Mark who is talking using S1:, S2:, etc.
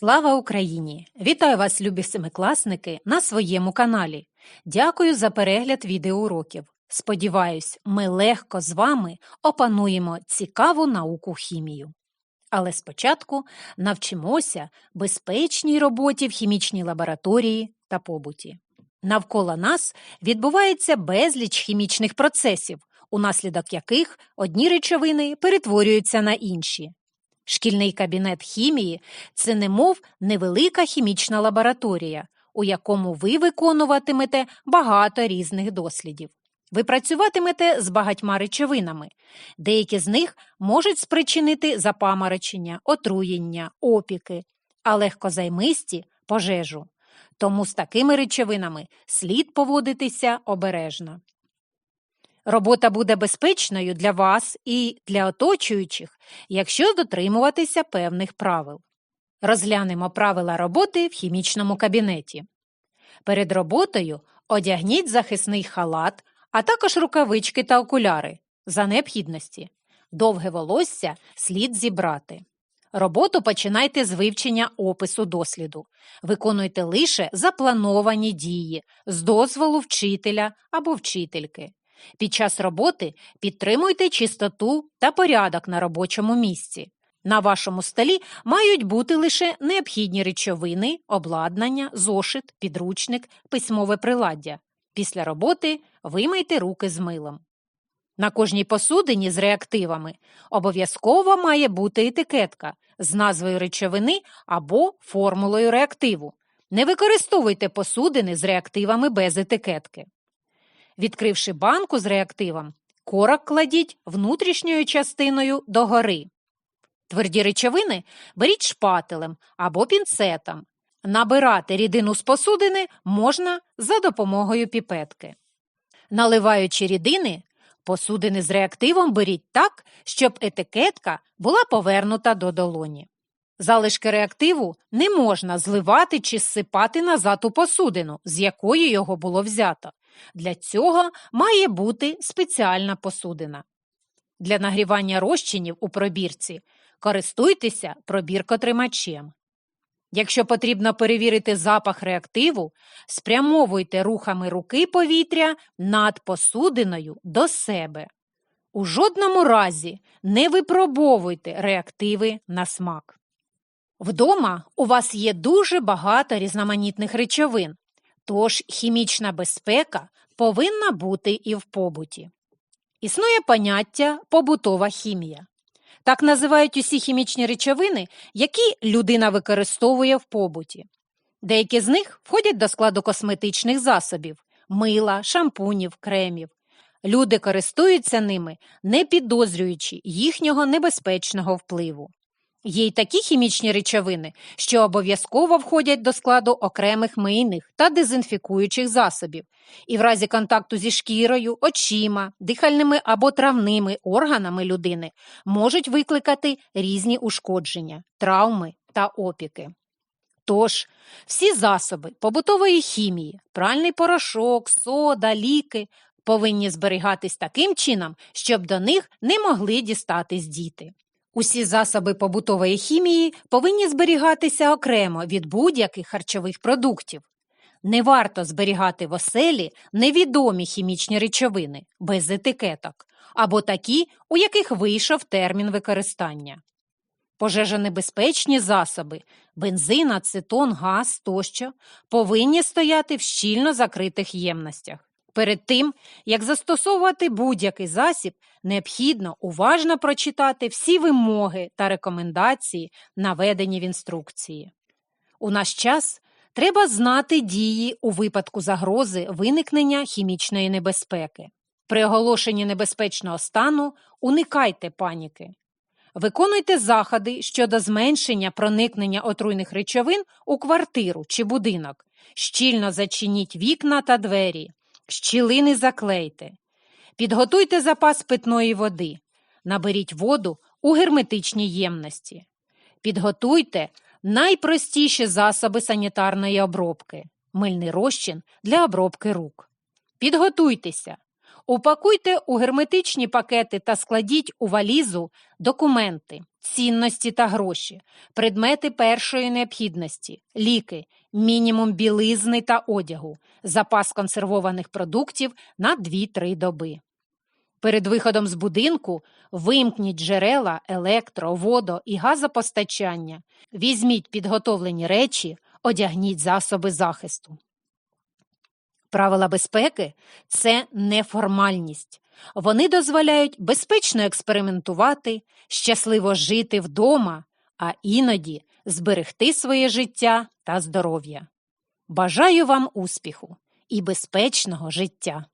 S1: Слава Україні! Вітаю вас, любі семикласники, на своєму каналі. Дякую за перегляд відеоуроків. Сподіваюсь, ми легко з вами опануємо цікаву науку хімію. Але спочатку навчимося безпечній роботі в хімічній лабораторії та побуті. Навколо нас відбувається безліч хімічних процесів, унаслідок яких одні речовини перетворюються на інші. Шкільний кабінет хімії це немов невелика хімічна лабораторія, у якому ви виконуватимете багато різних дослідів. Ви працюватимете з багатьма речовинами, деякі з них можуть спричинити запаморочення, отруєння, опіки, а легкозаймисті пожежу. Тому з такими речовинами слід поводитися обережно. Робота буде безпечною для вас і для оточуючих, якщо дотримуватися певних правил. Розглянемо правила роботи в хімічному кабінеті. Перед роботою одягніть захисний халат, а також рукавички та окуляри за необхідності. Довге волосся слід зібрати. Роботу починайте з вивчення опису досліду. Виконуйте лише заплановані дії з дозволу вчителя або вчительки. Під час роботи підтримуйте чистоту та порядок на робочому місці. На вашому столі мають бути лише необхідні речовини, обладнання, зошит, підручник, письмове приладдя. Після роботи вимийте руки з милом. На кожній посудині з реактивами обов'язково має бути етикетка з назвою речовини або формулою реактиву. Не використовуйте посудини з реактивами без етикетки. Відкривши банку з реактивом, корок кладіть внутрішньою частиною догори. Тверді речовини беріть шпателем або пінцетом. Набирати рідину з посудини можна за допомогою піпетки. Наливаючи рідини, посудини з реактивом беріть так, щоб етикетка була повернута до долоні. Залишки реактиву не можна зливати чи зсипати назад у посудину, з якої його було взято. Для цього має бути спеціальна посудина. Для нагрівання розчинів у пробірці користуйтеся пробіркотримачем. Якщо потрібно перевірити запах реактиву, спрямовуйте рухами руки повітря над посудиною до себе. У жодному разі не випробовуйте реактиви на смак. Вдома у вас є дуже багато різноманітних речовин, тож хімічна безпека повинна бути і в побуті. Існує поняття побутова хімія. Так називають усі хімічні речовини, які людина використовує в побуті. Деякі з них входять до складу косметичних засобів мила, шампунів, кремів. Люди користуються ними, не підозрюючи їхнього небезпечного впливу. Є й такі хімічні речовини, що обов'язково входять до складу окремих мийних та дезінфікуючих засобів, і в разі контакту зі шкірою, очима, дихальними або травними органами людини можуть викликати різні ушкодження, травми та опіки. Тож, всі засоби побутової хімії, пральний порошок, сода, ліки повинні зберігатись таким чином, щоб до них не могли дістатись діти. Усі засоби побутової хімії повинні зберігатися окремо від будь-яких харчових продуктів. Не варто зберігати в оселі невідомі хімічні речовини без етикеток або такі, у яких вийшов термін використання. Пожежонебезпечні засоби, бензин, ацетон, газ тощо повинні стояти в щільно закритих ємностях. Перед тим, як застосовувати будь-який засіб, необхідно уважно прочитати всі вимоги та рекомендації, наведені в інструкції. У наш час треба знати дії у випадку загрози виникнення хімічної небезпеки. При оголошенні небезпечного стану уникайте паніки. Виконуйте заходи щодо зменшення проникнення отруйних речовин у квартиру чи будинок, щільно зачиніть вікна та двері. Щілини заклейте. Підготуйте запас питної води. Наберіть воду у герметичній ємності. Підготуйте найпростіші засоби санітарної обробки, мильний розчин для обробки рук. Підготуйтеся. Упакуйте у герметичні пакети та складіть у валізу документи, цінності та гроші, предмети першої необхідності, ліки, мінімум білизни та одягу, запас консервованих продуктів на 2-3 доби. Перед виходом з будинку вимкніть джерела електро, водо і газопостачання, візьміть підготовлені речі, одягніть засоби захисту. Правила безпеки це неформальність. Вони дозволяють безпечно експериментувати, щасливо жити вдома, а іноді зберегти своє життя та здоров'я. Бажаю вам успіху і безпечного життя!